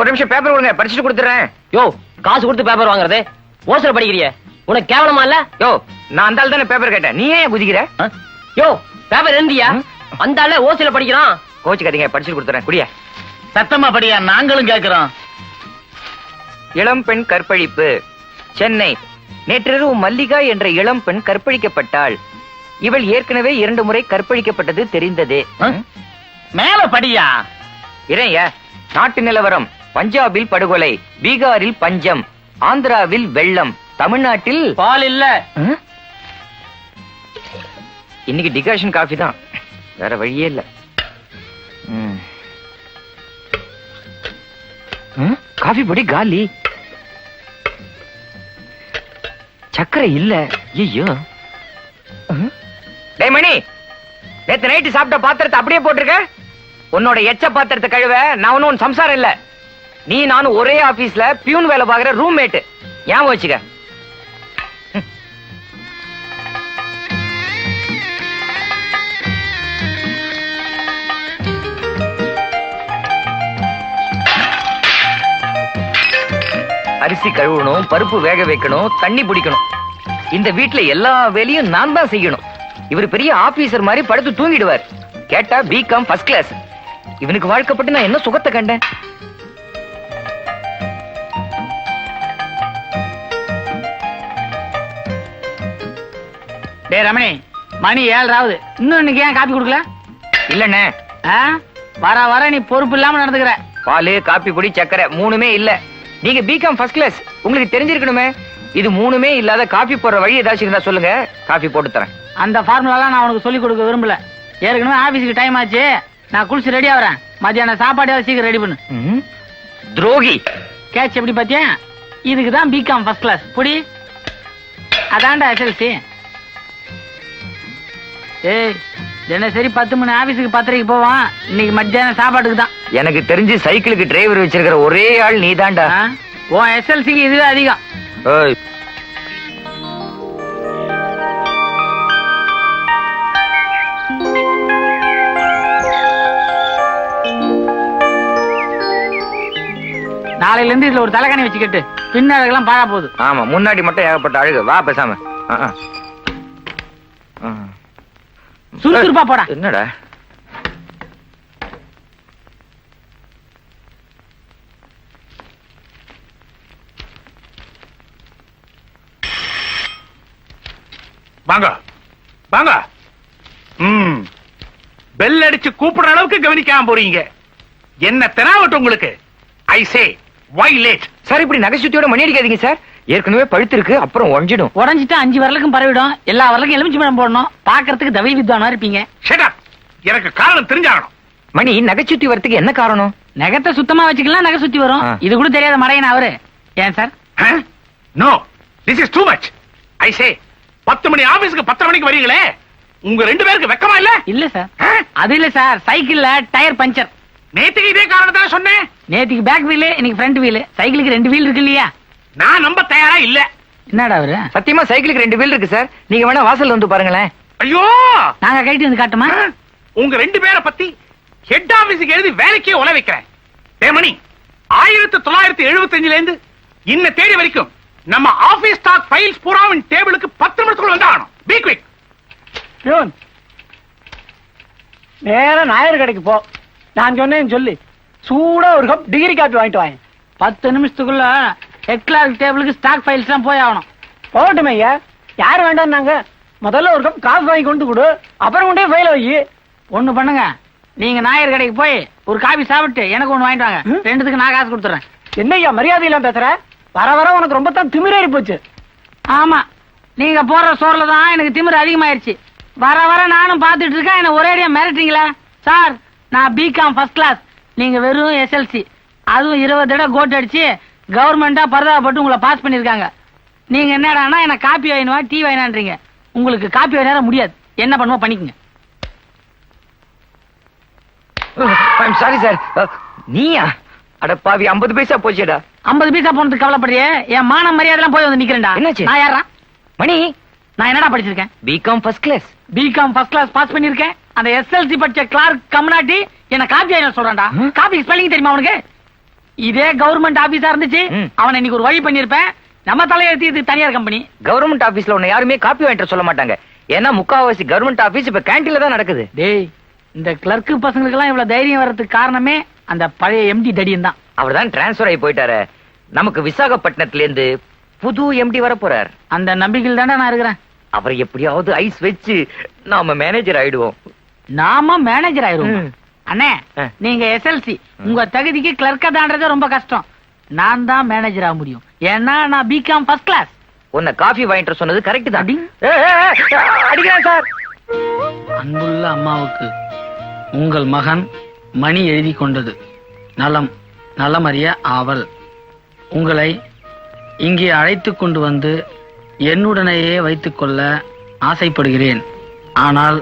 ஒரு நிமிஷம் பேப்பர் கொடுங்க படிச்சுட்டு கொடுத்துறேன். யோ காசு கொடுத்து பேப்பர் வாங்குறது? ஓசல படிக்கிறிய? உனக்கு கேவலமா இல்ல? யோ நான் அந்த ஆள் தானே பேப்பர் கேட்டேன். நீ ஏன் குதிக்கிற? யோ பேப்பர் எழுந்தியா. அந்த ஆளு ஓசல படிக்கிறான். கோச்சுக்காதீங்க படிச்சுட்டு கொடுத்துறேன். குடியா. சத்தமா படியா நாங்களும் கேக்குறோம். இளம் பெண் கற்பழிப்பு. சென்னை. நேற்றிரவு மல்லிகா என்ற இளம் பெண் கற்பழிக்கப்பட்டாள். இவள் ஏற்கனவே இரண்டு முறை கற்பழிக்கப்பட்டது தெரிந்ததே? மேல படியா? இறைய நாட்டு நிலவரம். பஞ்சாபில் படுகொலை பீகாரில் பஞ்சம் ஆந்திராவில் வெள்ளம் தமிழ்நாட்டில் பால் இல்ல? இன்னைக்கு டிகாஷன் காஃபி தான். வேற வழியே இல்ல? காஃபி பொடி காலி. சக்கரை இல்ல. ஐயோ? டேய் மணி நேத்து நைட்டு சாப்பிட்ட பாத்திரத்தை அப்படியே போட்டிருக்க? உன்னோட எச்ச பாத்திரத்தை கழுவ நான் ஒன்னும் சம்சாரம் இல்ல. நீ நானும் ஒரே ஆபீஸ்ல பியூன் வேலை பாக்குற ரூம்மேட் ஞாபகம் வச்சுக்க. அரிசி கழுவணும் பருப்பு வேக வைக்கணும் தண்ணி பிடிக்கணும். இந்த வீட்ல எல்லா வேலையும் நான் தான் செய்யணும். இவர் பெரிய ஆபீசர் மாதிரி படுத்து தூங்கிடுவார். கேட்டா பிகாம் ஃபர்ஸ்ட் கிளாஸ் இவனுக்கு வாழ்க்கப்பட்டு நான் என்ன சுகத்தை கண்டேன்? டே ரமணி மணி ஏழராவது இன்னும் இன்னைக்கு ஏன் காப்பி கொடுக்கல? இல்லண்ணே? வர வர நீ பொறுப்பு இல்லாம நடந்துக்கிற. பால் காப்பி பொடி சக்கரை மூணுமே இல்ல. நீங்க பிகாம் ஃபர்ஸ்ட் கிளாஸ் உங்களுக்கு தெரிஞ்சிருக்கணுமே. இது மூணுமே இல்லாத காபி போடுற வழி ஏதாச்சும் இருந்தா சொல்லுங்க. காபி போட்டு தரேன். அந்த ஃபார்முலாலாம் நான் உனக்கு சொல்லி கொடுக்க விரும்பல. ஏற்கனவே ஆபீஸ்க்கு டைம் ஆச்சு. நான் குளிச்சு ரெடி ஆகுறேன் மத்தியானம் சாப்பாடு சீக்கிரம் ரெடி பண்ணு? துரோகி. கேட்ச் எப்படி பாத்தியா? இதுக்கு தான் பிகாம் ஃபர்ஸ்ட் கிளாஸ் புடி. அதான்டா எஸ்எல்சி ஏய் தினசரி பத்து மணி ஆபீஸுக்கு பத்தரைக்கு போவான். இன்னைக்கு மத்தியானம் சாப்பாட்டுக்கு தான். எனக்கு தெரிஞ்சு சைக்கிளுக்கு டிரைவர் வச்சிருக்கிற ஒரே ஆள் நீதான்டா. ஆ? உன் எஸ்எல்சிக்கு இதுவே அதிகம். நாளையில இருந்து இதுல ஒரு தலைகாணி வச்சுக்கிட்டு பின்னழகெல்லாம் பாழா போகுது. ஆமா முன்னாடி மட்டும் ஏகப்பட்ட அழகு. வா பேசாம. சுறுசுறுப்பா போடா. என்னடா? வாங்க. வாங்க. ம். பெல் அடிச்சு கூப்பிடுற அளவுக்கு கவனிக்காம போறீங்க. என்ன தெனாவட்டும் உங்களுக்கு? ஐ சே வை லேட் சார் இப்படி நகைச்சுத்தியோட மணி அடிக்காதீங்க சார். ஏற்கனவே பழுத்து இருக்கு அப்புறம் உடஞ்சிடும். உடஞ்சிட்டு அஞ்சு வரலுக்கும் பரவிடும். எல்லா வரலுக்கும் எலுமிச்சி பழம் போடணும். பாக்குறதுக்கு தவி வித்வானா இருப்பீங்க. எனக்கு காரணம் தெரிஞ்சாகணும். மணி நகைச்சுத்தி வரத்துக்கு என்ன காரணம்? நகத்தை சுத்தமா வச்சுக்கலாம் நகை சுத்தி வரும். இது கூட தெரியாத மடையன் அவரு. ஏன் sir? No this is too much I say பத்து மணி ஆபீஸ்க்கு பத்தரை மணிக்கு வரீங்களே? உங்க ரெண்டு பேருக்கு வெக்கமா இல்ல? இல்ல சார்? அது இல்ல சார். சைக்கிள்ல டயர் பஞ்சர். நேத்துக்கு இதே காரணத்தால சொன்னேன். நேத்துக்கு பேக் வீலு இன்னைக்கு ஃப்ரண்ட் வீலு. சைக்கிளுக்கு ரெண்டு வீல் இருக்கு இல்லையா? நான் நம்ப தயாரா இல்ல. என்னடா அவரு? சத்தியமா சைக்கிளுக்கு ரெண்டு வீல் இருக்கு சார் நீங்க வேணா வாசல்ல வந்து பாருங்களேன். ஐயோ! நாங்க கைட்டு வந்து காட்டுமா? உங்க ரெண்டு பேரை பத்தி ஹெட் ஆபீஸுக்கு எழுதி வேலைக்கே உல வைக்கிறேன். தேமணி ஆயிரத்தி தொள்ளாயிரத்தி எழுபத்தஞ்சுல இருந்து இன்ன தேதி வரைக்கும் நம்ம ஆபீஸ் ஸ்டாக் ஃபைல்ஸ் பூராவின் டேபிளுக்கு பத்து நிமிஷத்துக்குள்ள வந்தாகணும் பி குவிக் நேரா நாயர் கடைக்கு போ. நான் சொன்னேன்னு சொல்லி. சூடா ஒரு கப் டிகிரி காப்பி வாங்கிட்டு வாங்க பத்து நிமிஷத்துக்குள்ள ஹெட் டேபிளுக்கு ஸ்டாக் ஃபைல்ஸ் எல்லாம் போய் ஆகணும். போகட்டும் ஐயா. யார் வேண்டாம்னாங்க? முதல்ல ஒரு கப் காஃபி வாங்கி கொண்டு கொடு. அப்புறம் கொண்டே ஃபைல வை. ஒண்ணு பண்ணுங்க. நீங்க நாயர் கடைக்கு போய் ஒரு காபி சாப்பிட்டு எனக்கு ஒண்ணு வாங்கிட்டு வாங்க? ரெண்டுத்துக்கு நான் காசு கொடுத்துறேன். என்ன ஐயா மரியாதை இல்லாம பேசுற? வர வர உனக்கு ரொம்ப தான் திமிரேறி போச்சு. ஆமா. நீங்க போடுற சோறுல தான் எனக்கு திமிரு அதிகமாயிருச்சு. வர வர நானும் பார்த்துட்டு இருக்கேன். என்ன ஒரேடியா மிரட்டுறீங்களா? சார் நான் பிகாம் ஃபர்ஸ்ட் கிளாஸ் நீங்க வெறும் எஸ்எல்சி அதுவும் இருபது தடவை கோட் அடிச்சு கவர்மெண்டா பரதாபப்பட்டு உங்களை பாஸ் பண்ணிருக்காங்க நீங்க என்னடான்னா என்ன காப்பி வாங்கினுவா டீ வாங்கினான்றீங்க. உங்களுக்கு காப்பி வாங்கினா முடியாது. என்ன பண்ணுவோம் பண்ணிக்கங்க. சாரி சார் நீயா? அட பாவி ஐம்பது பைசா போச்சுடா. ஐம்பது பைசா போனதுக்கு கவலைப்படுறியே? என் மான மரியாதை போய் வந்து நிக்கிறேன்டா. என்னாச்சு? நான் யாரா மணி? நான் என்னடா படிச்சிருக்கேன்? BCom first class BCom first class pass பண்ணிருக்கேன் அந்த எஸ்எல்சி படிச்ச கிளார்க் கம்னாட்டி என்ன காப்பி ஆயிரம் சொல்றான்டா? காப்பி ஸ்பெல்லிங் தெரியுமா உனக்கு? இதே கவர்மெண்ட் ஆபீஸா இருந்துச்சு. அவனை இன்னைக்கு ஒரு வழி பண்ணிருப்பேன் நம்ம தலையெழுத்தி இது தனியார் கம்பெனி கவர்மெண்ட் ஆபீஸ்ல உன்னை யாருமே காப்பி வாங்கிட்டு சொல்ல மாட்டாங்க. ஏன்னா முக்காவாசி கவர்மெண்ட் ஆபீஸ் இப்ப கேண்டீன்ல தான் நடக்குது. டேய் இந்த கிளர்க்கு பசங்களுக்கு எல்லாம் இவ்வளவு தைரியம் வர்றதுக்கு காரணமே அந்த பழைய எம்டி தடியன் தான். அவர் தான் டிரான்ஸ்பர் ஆகி போயிட்டாரு. நமக்கு விசாகப்பட்டினத்துல இருந்து புது எம்டி வர போறார். அந்த நம்பிக்கையில் தானே நான் இருக்கிறேன். அவர் எப்படியாவது ஐஸ் வச்சு நாம மேனேஜர் ஆயிடுவோம். நாம மேனேஜர் ஆயிருவோம் ம். அண்ணே. நீங்க எஸ்எல்சி உங்க தகுதிக்கு கிளர்க்கா தாண்டதே ரொம்ப கஷ்டம். நான் தான் மேனேஜர் ஆக முடியும். ஏன்னா நான் பிகாம் ஃபர்ஸ்ட் கிளாஸ் உன்னை காஃபி வாங்கிட்டு சொன்னது கரெக்ட் தான். அடிக்கிறேன் சார் அன்புள்ள அம்மாவுக்கு உங்கள் மகன் மணி எழுதி கொண்டது. நலம் நலமறிய ஆவல். உங்களை இங்கே அழைத்து கொண்டு வந்து என்னுடனேயே வைத்துக் கொள்ள ஆசைப்படுகிறேன். ஆனால்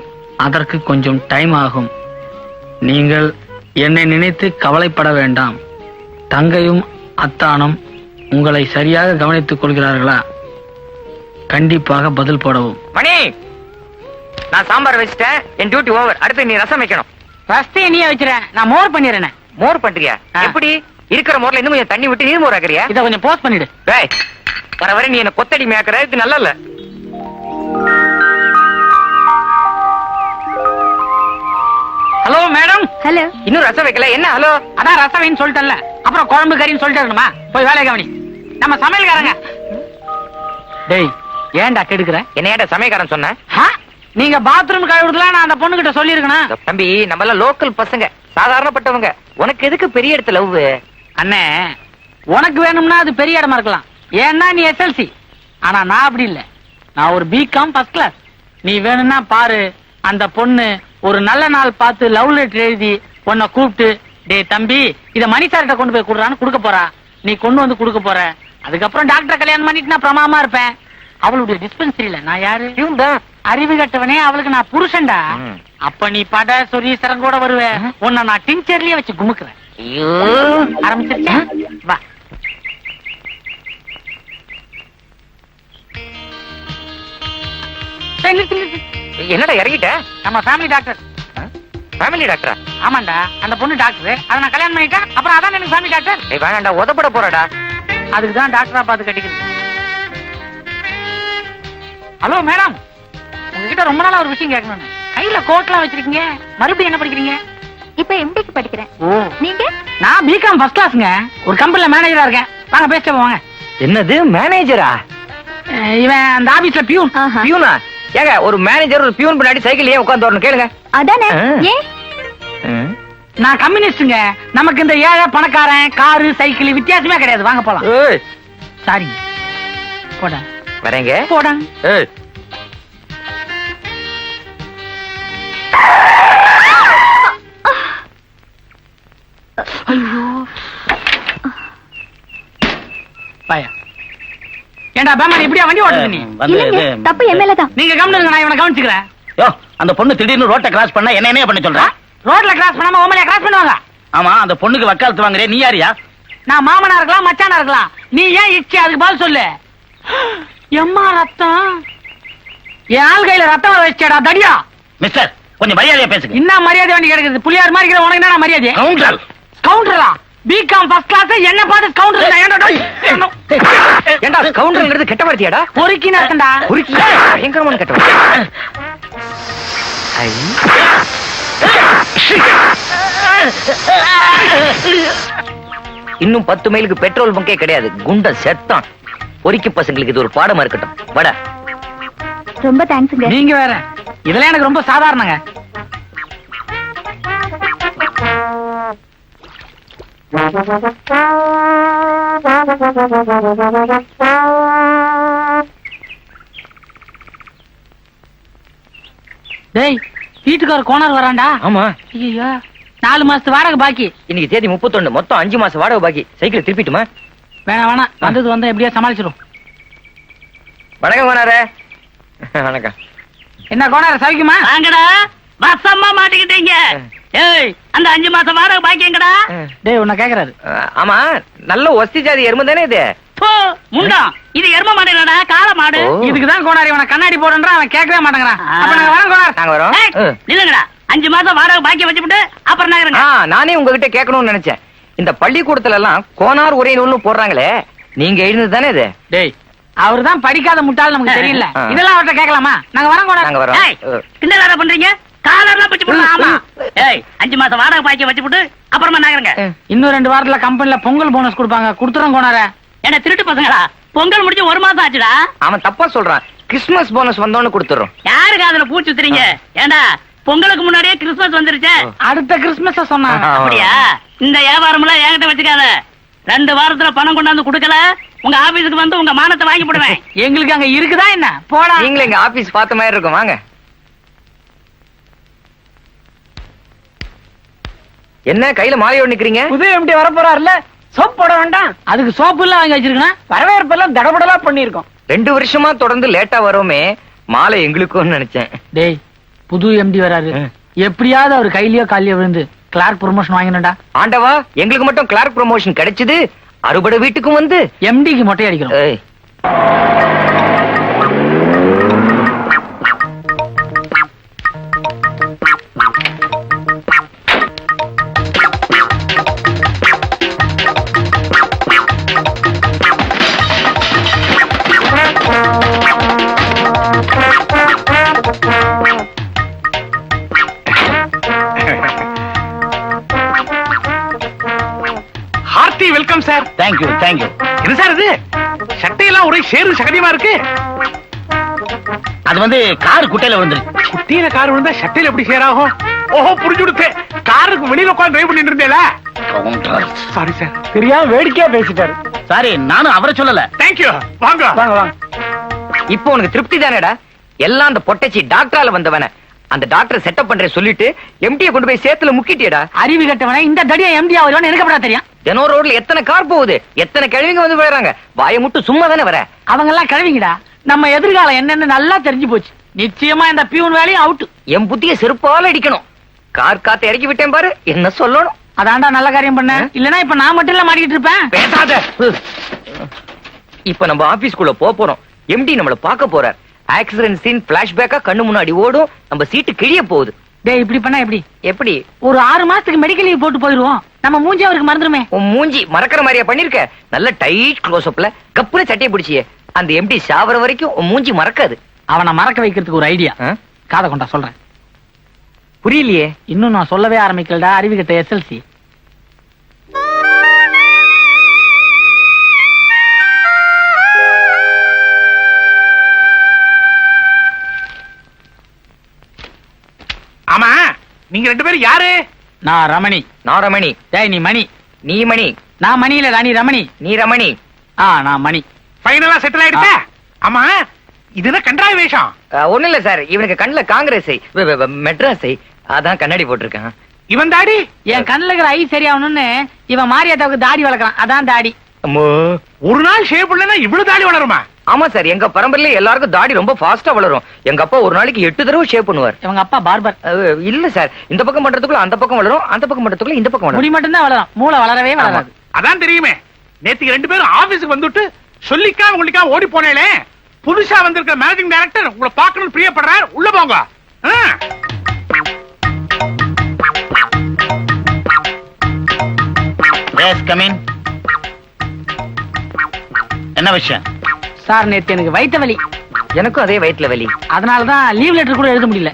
அதற்கு கொஞ்சம் டைம் ஆகும். நீங்கள் என்னை நினைத்து கவலைப்பட வேண்டாம். தங்கையும் அத்தானும் உங்களை சரியாக கவனித்துக் கொள்கிறார்களா? கண்டிப்பாக பதில் போடவும். மணி! நான் சாம்பார் வச்சிட்டேன். என் டியூட்டி ஓவர் அடுத்து நீ ரசம் வைக்கணும். ஃபர்ஸ்ட் நீயே வச்சிரேன் நான் மோர் பண்ணிடுறேன். மோர் பண்றியா. எப்படி? இருக்கிற மோர்ல இன்னும் கொஞ்சம் தண்ணி விட்டு நீர் மோர் ஆக்குறியா? இத கொஞ்சம் போஸ்ட் பண்ணிடு. டேய் வர வர நீ என்ன கொத்தடி மேய்க்கிற இது நல்லா இல்ல. ஹலோ மேடம் ஹலோ இன்னும் ரசம் வைக்கல. என்ன ஹலோ அதான் ரசவைன்னு சொல்லிட்டேன்ல. அப்புறம் குழம்பு கறின்னு சொல்லிட்டு இருக்கணுமா போய் வேலையை கவனி. நம்ம சமையல்காரங்க. டேய் ஏன்டா கெடுக்கிற? என்னையாட்ட சமயக்காரன் சொன்ன? ஆ? நீங்க பாத்ரூம் கழுவுறதுலாம் நான் அந்த பொண்ணு கிட்ட சொல்லியிருக்கணும் தம்பி நம்ம எல்லாம் லோக்கல் பசங்க. சாதாரணப்பட்டவங்க. உனக்கு எதுக்கு பெரிய இடத்துல லவ் அண்ணே உனக்கு வேணும்னா அது பெரிய இடமா இருக்கலாம். ஏன்னா நீ எஸ்எல்சி ஆனா நான் அப்படி இல்ல. நான் ஒரு பிகாம் ஃபர்ஸ்ட் கிளாஸ் நீ வேணும்னா பாரு அந்த பொண்ணு ஒரு நல்ல நாள் பார்த்து லவ் லெட்டர் எழுதி உன்னை கூப்பிட்டு டேய் தம்பி இத மணி சார்கிட்ட கொண்டு போய் கொடுறான்னு கொடுக்க போறா. நீ கொண்டு வந்து கொடுக்க போற. அதுக்கப்புறம் டாக்டர் கல்யாணம் பண்ணிட்டு நான் பிரமாமா இருப்பேன். அவளுடைய டிஸ்பென்சரியில நான் யாரு? அறிவு கட்டவனே அவளுக்கு நான் புருஷன்டா. அப்ப நீ பட சொரீசரம் கூட வருவ. உன்னை நான் டிஞ்சர்லயே வச்சு குமுக்குறேன் ஐயோ. ஆரம்பிச்சிருச்சா? வா. என்னடா இறங்கிட்ட? நம்ம ஃபேமிலி டாக்டர் ஃபேமிலி டாக்டரா ஆமாண்டா அந்த பொண்ணு டாக்டர் அதை நான் கல்யாணம் பண்ணிட்டேன் அப்புறம் அதான் எனக்கு ஃபேமிலி டாக்டர் ஏய் வேணாண்டா உதப்பட போறடா. அதுக்கு தான் டாக்டரா பார்த்து கட்டிக்கிறது ஹலோ மேடம் உங்ககிட்ட ரொம்ப நாளா ஒரு விஷயம் கேட்கணும் கையில கோட்லாம் வச்சிருக்கீங்க மறுபடியும் என்ன படிக்கிறீங்க? இப்ப எம்டிக்கு படிக்கிறேன். ஓ. நீங்க? நான் பிகாம் ஃபர்ஸ்ட் கிளாஸ்ங்க ஒரு கம்பெனில மேனேஜரா இருக்கேன். வாங்க பேச வாங்க என்னது மேனேஜரா இவன் அந்த ஆபீஸ்ல பியூன் ஆஹா. பியூனா ஏங்க ஒரு மேனேஜர் ஒரு பியூன் பின்னாடி சைக்கிள் ஏன் உட்காந்து வரணும்? கேளுங்க. அதானே. ஏன்? நான் கம்யூனிஸ்டுங்க நமக்கு இந்த ஏழை பணக்காரன் காரு சைக்கிள் வித்தியாசமே கிடையாது. வாங்க போலாம். சாரி போடா. வரேங்க. போடா. ஏய். பாயா. ஏண்டா பேமாரி இப்படியா வண்டி ஓட்டுது நீ? வந்து இல்லைங்க இது- தப்பு என் மேலதான் நீங்க கவனிங்க நான் இவனை கவனிச்சுக்கிறேன். யோ அந்த பொண்ணு திடீர்னு ரோட்டை கிராஸ் பண்ணா என்ன என்ன பண்ண சொல்ற? ரோட்ல கிராஸ் பண்ணாம ஓமலையா கிராஸ் பண்ணுவாங்க? ஆமா அந்த பொண்ணுக்கு வக்காலத்து வாங்குறே நீ யாரியா? நான் மாமனா இருக்கலாம் மச்சானா இருக்கலாம். நீ ஏன் இச்சி அதுக்கு பதில் சொல்லு? எம்மா ரத்தம்? என் ஆள் கையில ரத்தம் வச்சடா தடியா? மிஸ்டர் கொஞ்சம் மரியாதையா பேசுங்க. என்ன மரியாதை வண்டி கிடைக்குது புளியார் மாதிரி உனக்கு என்ன மரியாதை? கவுண்டர் கவுண்டரா பிகாம் ஃபர்ஸ்ட் கிளாஸ் என்ன பார்த்து கவுண்டர் ஏண்டா கவுண்டர்ங்கிறது கெட்ட வார்த்தையாடா பொறுக்கின்னு இருக்கண்டா குறிக்கி பயங்கரமான கெட்ட வார்த்தை ஐ. இன்னும் பத்து மைலுக்கு பெட்ரோல் பங்கே கிடையாது. குண்ட செத்தான். பொறிக்கு பசங்களுக்கு இது ஒரு பாடமா இருக்கட்டும். வட. ரொம்ப தேங்க்ஸுங்க நீங்க வேற. இதெல்லாம் எனக்கு ரொம்ப சாதாரணங்க. டேய் வீட்டுக்கார கோணர் வரான்டா. ஆமா. ஐயோ நாலு மாசத்து வாடகை பாக்கி. இன்னைக்கு தேதி முப்பத்தொன்னு மொத்தம் அஞ்சு மாசம் வாடகை பாக்கி. சைக்கிள் திருப்பிட்டுமா? வேணாம் வேணாம். வந்தது வந்தா எப்படியா சமாளிச்சிடும் வணக்கம் கோனாரே வணக்கம். என்ன கோணர் சவிக்குமா? வாங்கடா. வசமா மாட்டிக்கிட்டீங்க. ஏய் அந்த அஞ்சு மாசம் வாடகை பாக்கியங்கடா டேய் உன்னை கேக்குறாரு. ஆமா நல்ல ஒஸ்தி ஜாதி எருமை தானே இது? போ முண்டம் இது எரும மாடுடா காளை மாடு? ஓ. இதுக்குதான் கோனார் இவனை கண்ணாடி போடுன்றான் அவன் கேட்கவே மாட்டேங்கிறான். அப்ப நாங்க வரோம் கோனார். நாங்க வரோம். நில்லுங்கடா. அஞ்சு மாசம் வாடகை பாக்கி வச்சுட்டு அப்புறம் ஆ நகருங்க நானே உங்ககிட்ட கேட்கணும்னு நினைச்சேன். இந்த பள்ளிக்கூடத்துல எல்லாம் கோனார் உரை நூல்னு போடுறாங்களே நீங்க எழுந்தது தானே இது? டேய் அவர் தான் படிக்காத முட்டாள் நமக்கு தெரியல. இதெல்லாம் அவர்ட்ட கேட்கலாமா? நாங்க வரோம் கூட நாங்க வரோம். வேலை பண்றீங்க? காலர்லாம் பிடிச்சு போடலாம் ஆமா. ஏய் அஞ்சு மாசம் வாடகை பாய்க்க வச்சு போட்டு அப்புறமா நகருங்க இன்னும் ரெண்டு வாரத்துல கம்பெனில பொங்கல் போனஸ் கொடுப்பாங்க. கொடுத்துறோம் கோனார. என்ன திருட்டு பசங்களா பொங்கல் முடிஞ்சு ஒரு மாசம் ஆச்சுடா. அவன் தப்பா சொல்றான். கிறிஸ்துமஸ் போனஸ் வந்தோன்னு கொடுத்துறோம். யாருக்கு அதுல பூச்சி சுத்துறீங்க? ஏண்டா பொங்கலுக்கு முன்னாடியே கிறிஸ்துமஸ் வந்துருச்சே? அடுத்த கிறிஸ்துமஸ் சொன்னாங்க. அப்படியா? இந்த வியாபாரம் எல்லாம் என்கிட்ட வச்சுக்காத. ரெண்டு வாரத்துல பணம் கொண்டாந்து கொடுக்கல. உங்க ஆபீஸுக்கு வந்து உங்க மானத்தை வாங்கி போடுவேன். எங்களுக்கு அங்க இருக்குதா என்ன? போடா நீங்களும் எங்க ஆபீஸ் பார்த்த மாதிரி இருக்கும். வாங்க. என்ன கையில மாலையோட நிக்கிறீங்க? புது எம்டி வர போறாருல சோப் போட வேண்டாம். அதுக்கு சோப்பு எல்லாம் வாங்கி வச்சிருக்கேன் வரவேற்பெல்லாம் தடபடலா பண்ணிருக்கோம் ரெண்டு வருஷமா தொடர்ந்து லேட்டா வரோமே. மாலை எங்களுக்கும் நினைச்சேன். டேய் புது எம்டி வராரு. எப்படியாவது அவர் கையிலயோ காலியோ விழுந்து கிளார்க் ப்ரொமோஷன் வாங்கினடா. ஆண்டவா எங்களுக்கு மட்டும் கிளார்க் ப்ரமோஷன் கிடைச்சது. அறுபடை வீட்டுக்கும் வந்து. எம்டிக்கு மொட்டை அடிக்கிறோம். தேங்க்யூ என்ன சார் இது? சட்டையெல்லாம் ஒரே சேரு சகதியமா இருக்கு? அது வந்து கார் குட்டையில விழுந்துருச்சு குட்டியில கார் விழுந்தா சட்டையில எப்படி சேராகும் ஓஹோ புரிஞ்சு கொடுத்து காருக்கு வெளியில உட்காந்து டிரைவ் பண்ணிட்டு இருந்தேல? சாரி சார் தெரியாம வேடிக்கையா பேசிட்டாரு. சாரி நானும் அவரை சொல்லல. தேங்க்யூ வாங்க. வாங்க வாங்க. இப்போ உனக்கு திருப்தி தானேடா? எல்லாம் அந்த பொட்டச்சி டாக்டரால வந்தவன. அந்த டாக்டர் செட்டப் பண்ற சொல்லிட்டு எம்டிய கொண்டு போய் சேத்துல முக்கிட்டியடா. அறிவு கட்டவன இந்த தடியா எம்டி ஆகுதுன்னு எனக்கு எப்படா தெரியும். தினம் ரோட்ல எத்தனை கார் போகுது? எத்தனை கிழவிங்க வந்து விழுறாங்க வாயை மட்டும் சும்மா தானே வர? அவங்க எல்லாம் கிழவிங்கடா. நம்ம எதிர்காலம் என்னன்னு நல்லா தெரிஞ்சு போச்சு. நிச்சயமா இந்த பியூன் வேலையும் அவுட் என் புத்திய செருப்பால அடிக்கணும். கார் காத்து இறக்கி விட்டேன் பாரு என்ன சொல்லணும்? அதான்டா நல்ல காரியம் பண்ண. இல்லனா இப்ப நான் மட்டும் இல்ல மாட்டிக்கிட்டு இருப்பேன். பேசாத. இப்ப நம்ம ஆபீஸ்க்குள்ள போறோம். எம்டி நம்மள பார்க்க போறார். ஆக்சிடென்ட் சீன் பிளாஷ்பேக்கா கண்ணு முன்னாடி ஓடும். நம்ம சீட்டு கிழிய போகுது. டேய் இப்படி பண்ணா எப்படி? எப்படி? ஒரு ஆறு மாசத்துக்கு மெடிக்கல் லீவ் போட்டு போயிருவோம். நம்ம மூஞ்சி அவருக்கு மறந்துருமே. உன் மூஞ்சி மறக்கிற மாதிரியா பண்ணிருக்க? நல்ல டைட் க்ளோஸ் அப்ல கப்புல சட்டையை பிடிச்சியே. அந்த எம்டி சாவர வரைக்கும் உன் மூஞ்சி மறக்காது. அவனை மறக்க வைக்கிறதுக்கு ஒரு ஐடியா ஆ? காதை கொண்டா சொல்றேன். புரியலையே. இன்னும் நான் சொல்லவே ஆரம்பிக்கலடா அறிவு கிட்ட எஸ்எல்சி நீங்க ரெண்டு பேரும் யாரு? நான் ரமணி. நான் ரமணி. டேய் நீ மணி. நீ மணி. நான் மணி இல்லடா நீ ரமணி. நீ ரமணி. ஆ நான் மணி. ஃபைனலா செட்டில் ஆயிடுச்சா? ஆமா. இது என்ன கண்டாய வேஷம்? அஹ், ஒண்ணும் இல்ல சார். இவனுக்கு கண்ணுல காங்கிரஸை மெட்ராஸை அதான் கண்ணாடி போட்டிருக்கான். இவன் தாடி? என் கண்ணுல இருக்கிற ஐ சரியாகணும்னு இவன் மாரியாத்தாவுக்கு தாடி வளர்க்கறான். அதான் தாடி. அம்மோ. ஒரு நாள் ஷேப் இல்லைன்னா இவ்வளவு தாடி வளருமா? ஆமா சார் எங்க பரம்பரையில எல்லாருக்கும் தாடி ரொம்ப ஃபாஸ்டா வளரும். எங்க அப்பா ஒரு நாளைக்கு எட்டு தடவை ஷேப் பண்ணுவார். இவங்க அப்பா பார்பர் இல்ல சார் இந்த பக்கம் பண்றதுக்குள்ள அந்த பக்கம் வளரும் அந்த பக்கம் பண்றதுக்குள்ள இந்த பக்கம் முடி வளரும். மட்டும்தான் வளரும். மூளை வளரவே வளராது. அதான் தெரியுமே. நேத்துக்கு ரெண்டு பேரும் ஆபீஸுக்கு வந்துட்டு சொல்லிக்காம உங்களுக்கா ஓடி போனேலே புதுசா வந்திருக்க மேனேஜிங் டைரக்டர் உங்களை பார்க்கணும்னு பிரியப்படுறார். உள்ள போங்க. என்ன விஷயம்? சார் நேத்து எனக்கு வயித்த வலி. எனக்கும் அதே வயிற்றுல வலி. அதனாலதான் லீவ் லெட்டர் கூட எழுத முடியல.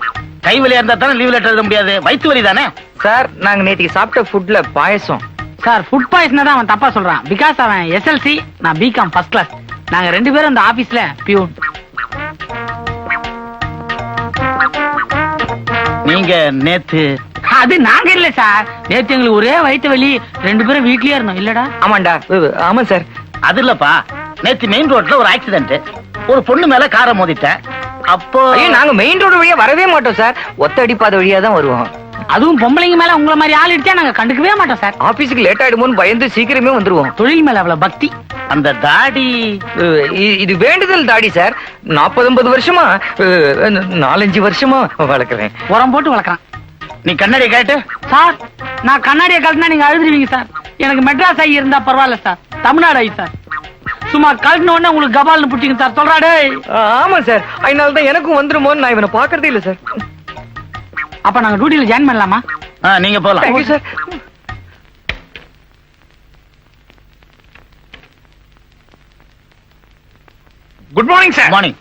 கை வலியா இருந்தா தானே லீவ் லெட்டர் எழுத முடியாது? வயிற்று வலி தானே? சார் நாங்க நேத்திக்கு சாப்பிட்ட ஃபுட்ல பாயசம். சார் ஃபுட் பாய்சன் தான் அவன் தப்பா சொல்றான். பிகாஸ் அவன் எஸ்எல்சி நான் பிகாம் ஃபர்ஸ்ட் கிளாஸ் நாங்க ரெண்டு பேரும் இந்த ஆபீஸ்ல பியூன் நீங்க நேத்து அது நாங்க இல்ல சார். நேத்து எங்களுக்கு ஒரே வயித்த வலி. ரெண்டு பேரும் வீட்லயே இருந்தோம். இல்லடா. ஆமாண்டா. ஆமா சார். அது இல்லப்பா. நேத்து மெயின் ரோட்ல ஒரு ஆக்சிடென்ட் ஒரு பொண்ணு மேல காரை மோதிட்டேன் அப்போ நாங்க மெயின் ரோடு வழியா வரவே மாட்டோம் சார் ஒத்த அடிப்பாத வழியா தான் வருவோம். அதுவும் பொம்பளைங்க மேல உங்கள மாதிரி ஆள் இடிச்சா நாங்க கண்டுக்கவே மாட்டோம் சார் ஆபீஸுக்கு லேட் ஆயிடுமோன்னு பயந்து சீக்கிரமே வந்துருவோம். தொழில் மேல அவ்வளவு பக்தி. அந்த தாடி இது வேண்டுதல் தாடி சார் நாற்பது ஐம்பது வருஷமா நாலஞ்சு வருஷமா வளர்க்குறேன். உரம் போட்டு வளர்க்குறான். நீ கண்ணாடி கேட்டு. சார் நான் கண்ணாடியை கழட்டினா நீங்க அழுதுருவீங்க சார் எனக்கு மெட்ராஸ் ஐ இருந்தா பரவாயில்ல சார் தமிழ்நாடு ஐ சார் சும்மா கழட்டின உடனே உங்களுக்கு கபால்னு பிடிச்சிங்க சார். சொல்றாடே ஆமா சார். அதனால தான் எனக்கும் வந்துருமோன்னு நான் இவனை பாக்குறதே இல்ல சார். அப்ப நாங்க டியூட்டியில ஜாயின் பண்ணலாமா? நீங்க போலாம். Sir good morning sir morning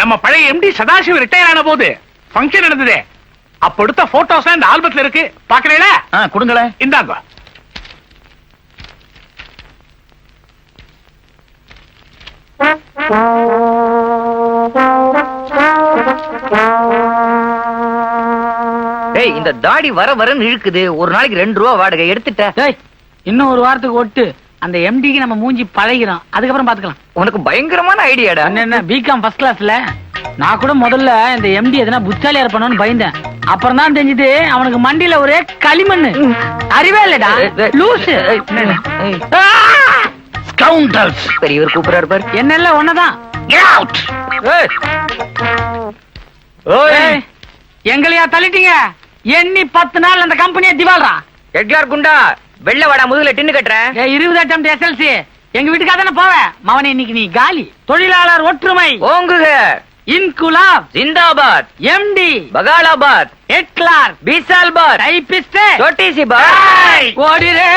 நம்ம பழைய எம்டி சதாசிவ் ரிட்டையர் ஆன போது ஃபங்க்ஷன் நடந்தது. அப்ப எடுத்த போட்டோஸ் இந்த ஆல்பத்துல இருக்கு. பாக்குறீங்களா கொடுங்களேன். இந்தாங்க. டேய் இந்த தாடி வர வரன்னு இழுக்குது. ஒரு நாளைக்கு ரெண்டு ரூபா வாடகை. எடுத்துட்ட. இன்னும் ஒரு வாரத்துக்கு ஒட்டு. அந்த எம்டிக்கு நம்ம மூஞ்சி பழகிறோம் அதுக்கப்புறம் பாத்துக்கலாம். உனக்கு பயங்கரமான ஐடியாடா. என்ன பிகாம் ஃபர்ஸ்ட் கிளாஸ்ல நான் கூட முதல்ல இந்த எம்டி எதனா புத்தாலியா இருப்பானு பயந்தேன். அப்புறம் தான் தெரிஞ்சது அவனுக்கு மண்டியில ஒரே களிமண்ணு. அறிவே இல்லடா. லூசு ஸ்கவுண்டல்ஸ் பெரியவர் கூப்பிடுறாரு பாரு. என்னல்ல ஒன்னதான் கெட் அவுட் ஏய். எங்களையா தள்ளிட்டீங்க? எண்ணி பத்து நாள் அந்த கம்பெனியை திவால்ரா எட்லார் குண்டா வெள்ள வாடா முதுகுல டின்னு கட்டுறேன். ஏ இருபது அட்டம் எஸ்எல்சி எங்க வீட்டுக்காக தானே போவேன் மவனே இன்னைக்கு நீ காலி. தொழிலாளர் ஒற்றுமை. ஓங்குக. இன்குலாப். ஜிந்தாபாத். எம்டி. பகாலாபாத். ஹெட்லார் பீசால்பாத். டைபிஸ்ட் சோட்டிசி பாத் ஓடிரே